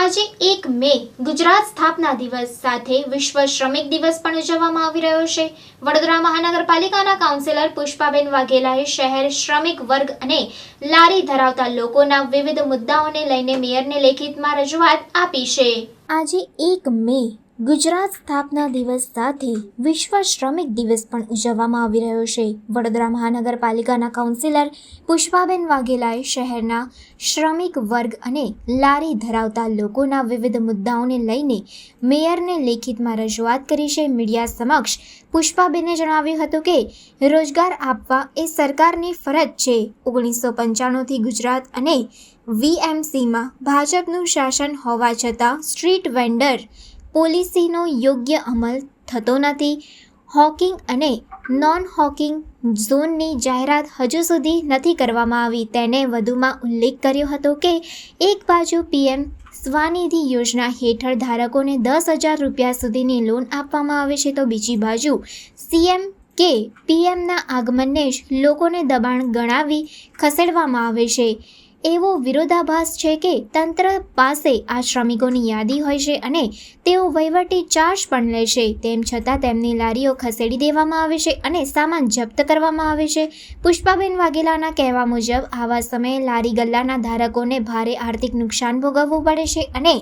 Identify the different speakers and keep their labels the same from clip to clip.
Speaker 1: આજે એક મે ગુજરાત સ્થાપના દિવસ સાથે વિશ્વ શ્રમિક દિવસ પણ ઉજવવામાં આવી રહ્યો છે. વડોદરા મહાનગરપાલિકાના કાઉન્સિલર પુષ્પાબેન વાઘેલાએ શહેર શ્રમિક વર્ગ અને લારી ધરાવતા લોકોના વિવિધ મુદ્દાઓને લઈને મેયરને લેખિતમાં રજૂઆત આપી છે. આજે એક મે ગુજરાત સ્થાપના દિવસ સાથે વિશ્વ શ્રમિક દિવસ પણ ઉજવવામાં આવી રહ્યો છે. વડોદરા મહાનગરપાલિકાના કાઉન્સિલર પુષ્પાબેન વાઘેલાએ શહેરના શ્રમિક વર્ગ અને લારી ધરાવતા લોકોના વિવિધ મુદ્દાઓને લઈને મેયરને લેખિતમાં રજૂઆત કરી છે. મીડિયા સમક્ષ પુષ્પાબેને જણાવ્યું હતું કે, રોજગાર આપવા એ સરકારની ફરજ છે. ઓગણીસો પંચાણુંથી ગુજરાત અને વીએમસીમાં ભાજપનું શાસન હોવા છતાં સ્ટ્રીટ વેન્ડર પોલિસીનો યોગ્ય અમલ થતો નથી. હોકિંગ અને નોન હોકિંગ ઝોનની જાહેરાત હજુ સુધી નથી કરવામાં આવી. તેને વધુમાં ઉલ્લેખ કર્યો હતો કે, એક બાજુ પીએમ સ્વાનિધિ યોજના હેઠળ ધારકોને દસ હજાર રૂપિયા સુધીની લોન આપવામાં આવે છે, તો બીજી બાજુ સીએમ કે પીએમના આગમનને જ લોકોને દબાણ ગણાવી ખસેડવામાં આવે છે. એવો વિરોધાભાસ છે કે તંત્ર પાસે આ શ્રમિકોની યાદી હોય છે અને તેઓ વહીવટી ચાર્જ પણ લે છે. તેમ છતાં તેમની લારીઓ ખસેડી દેવામાં આવે છે અને સામાન જપ્ત કરવામાં આવે છે. પુષ્પાબેન વાઘેલાના કહેવા મુજબ, આવા સમયે લારી ગલ્લાના ધારકોને ભારે આર્થિક નુકસાન ભોગવવું પડે છે અને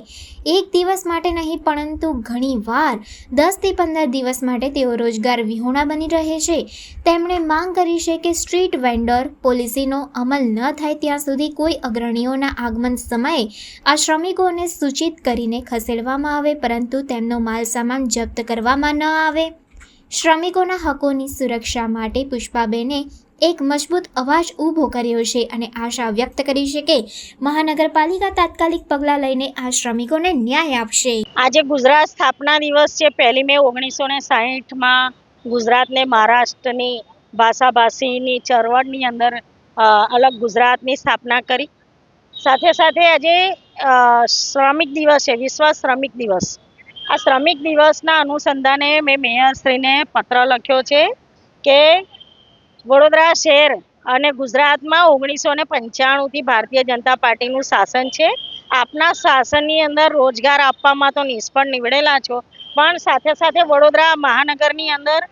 Speaker 1: એક દિવસ માટે નહીં, પરંતુ ઘણી વાર દસથી પંદર દિવસ માટે તેઓ રોજગાર વિહોણા બની રહે છે. તેમણે માંગ કરી છે કે સ્ટ્રીટ વેન્ડર પોલિસીનો અમલ ન થાય ત્યાં સુધી કોઈ અગ્રણીઓના આગમન સમયે આ શ્રમિકોને સૂચિત કરીને ખસેડવામાં આવે, પરંતુ તેમનો માલ સામાન જપ્ત કરવામાં ન આવે. શ્રમિકોના હકોની સુરક્ષા માટે પુષ્પાબેને એક મજબૂત અવાજ ઊભો કર્યો છે અને આશા વ્યક્ત કરી છે કે મહાનગરપાલિકા તાત્કાલિક પગલાં લઈને આ શ્રમિકોને ન્યાય આપશે.
Speaker 2: આજે ગુજરાત સ્થાપના દિવસ છે. પહેલી મે ઓગણીસો ને સાહીઠમાં ગુજરાતને મહારાષ્ટ્રની ભાષાભાષીની ચળવળની અંદર અલગ ગુજરાતની સ્થાપના કરી. સાથે સાથે આજે શ્રમિક દિવસ છે, વિશ્વ શ્રમિક દિવસ. આ શ્રમિક દિવસના અનુસંધાને મેં મેયરશ્રીને પત્ર લખ્યો છે કે વડોદરા શહેર અને ગુજરાતમાં ઓગણીસો ને પંચાણુંથી ભારતીય જનતા પાર્ટીનું શાસન છે. આપના શાસનની અંદર રોજગાર આપવામાં તો નિષ્ફળ નીવડેલા છો, પણ સાથે સાથે વડોદરા મહાનગરની અંદર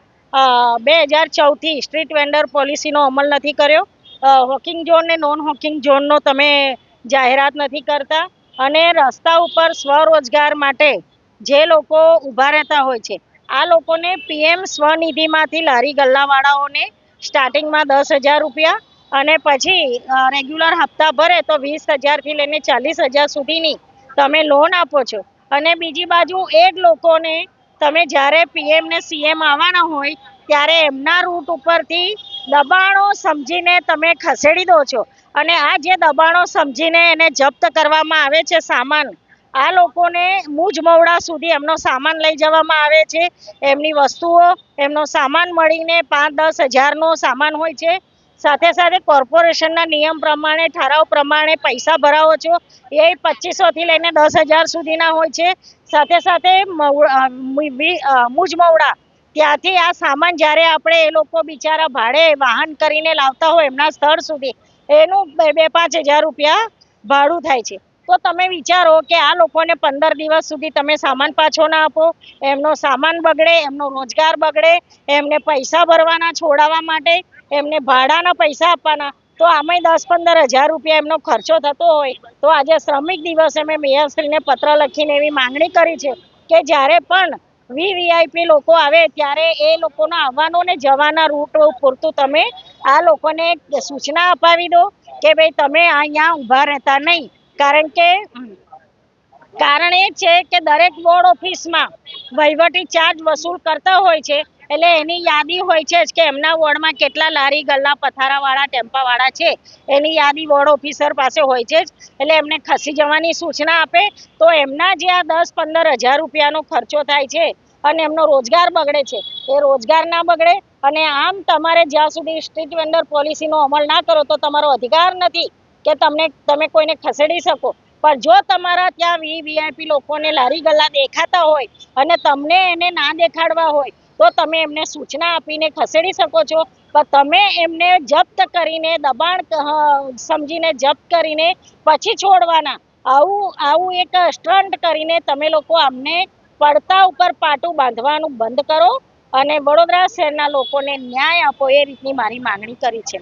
Speaker 2: બે હજાર ચૌદથી સ્ટ્રીટ વેન્ડર પોલિસીનો અમલ નથી કર્યો. હોકિંગ ઝોન ને નોન હોકિંગ ઝોનનો તમે જાહેરાત નથી કરતા. અને રસ્તા ઉપર સ્વરોજગાર માટે જે લોકો ઊભા રહેતા હોય છે, આ લોકોને પીએમ સ્વનિધિમાંથી લારી ગલ્લાવાળાઓને સ્ટાર્ટિંગમાં દસ હજાર રૂપિયા અને પછી રેગ્યુલર હપ્તા ભરે તો વીસ હજારથી લઈને ચાલીસ હજાર સુધીની તમે લોન આપો છો. અને બીજી બાજુ એ જ લોકોને તમે જ્યારે પીએમ ને સીએમ આવવાના હોય, ત્યારે એમના રૂટ ઉપરથી દબાણો સમજીને તમે ખસેડી દો છો. અને આ જે દબાણો સમજીને એને જપ્ત કરવામાં આવે છે સામાન, આ લોકોને મૂજ મવડા સુધી એમનો સામાન લઈ જવામાં આવે છે. એમની વસ્તુઓ, એમનો સામાન મળીને પાંચ દસ હજારનો સામાન હોય છે. સાથે સાથે કોર્પોરેશનના નિયમ પ્રમાણે, ઠરાવ પ્રમાણે પૈસા ભરાવો છો. એ પચીસોથી લઈને દસ હજાર સુધીના હોય છે. સાથે સાથે મૂજ મવડા ત્યાંથી આ સામાન જ્યારે આપણે એ લોકો બિચારા ભાડે વાહન કરીને લાવતા હોય એમના સ્થળ સુધી, એનું બે બે, પાંચ હજાર રૂપિયા ભાડું થાય છે. તો તમે વિચારો કે આ લોકોને પંદર દિવસ સુધી તમે સામાન પાછો ના આપો, એમનો સામાન બગડે, એમનો રોજગાર બગડે, એમને પૈસા ભરવાના છોડાવવા માટે, એમને ભાડાના પૈસા આપવાના, તો આમાંય દસ, પંદર હજાર રૂપિયા એમનો ખર્ચો થતો હોય, તો આજે શ્રમિક દિવસે મેં મેયરશ્રીને પત્ર લખીને એવી માંગણી કરી છે કે જ્યારે પણ વીવીઆઈપી લોકો આવે ત્યારે એ લોકોના આવવાનો ને જવાના રૂટ પૂરતું તમે આ લોકોને સૂચના અપાવી દો કે ભાઈ તમે અહીંયા ઊભા રહેતા નહીં. કારણ કે, કારણ એ છે કે દરેક બોર્ડ ઓફિસમાં વહીવટી ચાર્જ વસૂલ કરતા હોય છે. એટલે એની યાદી હોય છે કે એમના વોર્ડમાં કેટલા લારી ગલ્લા પથારાવાળા, ટેમ્પાવાળા છે. એની યાદી વોર્ડ ઓફિસર પાસે હોય છે એટલે એમને ખસી જવાની સૂચના આપે તો એમના જે આ દસ પંદર હજાર રૂપિયાનો ખર્ચો થાય છે અને એમનો રોજગાર બગડે છે. એ રોજગાર ના બગડે અને આમ તમારે જ્યાં સુધી સ્ટ્રીટ વેન્ડર પોલિસીનો અમલ ના કરો તો તમારો અધિકાર નથી કે તમને, તમે કોઈને ખસેડી શકો. પણ જો તમારા ત્યાં વી વીઆઈપી લોકોને લારી ગલ્લા દેખાતા હોય અને તમને એને ના દેખાડવા હોય તો તમે એમને સૂચના આપીને ખસેડી શકો છો. પણ તમે એમને જપ્ત કરીને, દબાણ સમજીને જપ્ત કરીને પછી છોડવાના. આવું આવું એક સ્ટન્ટ કરીને તમે લોકો અમને પડતા ઉપર પાટું બાંધવાનું બંધ કરો અને વડોદરા શહેરના લોકોને ન્યાય આપો એ રીતની મારી માંગણી કરી છે.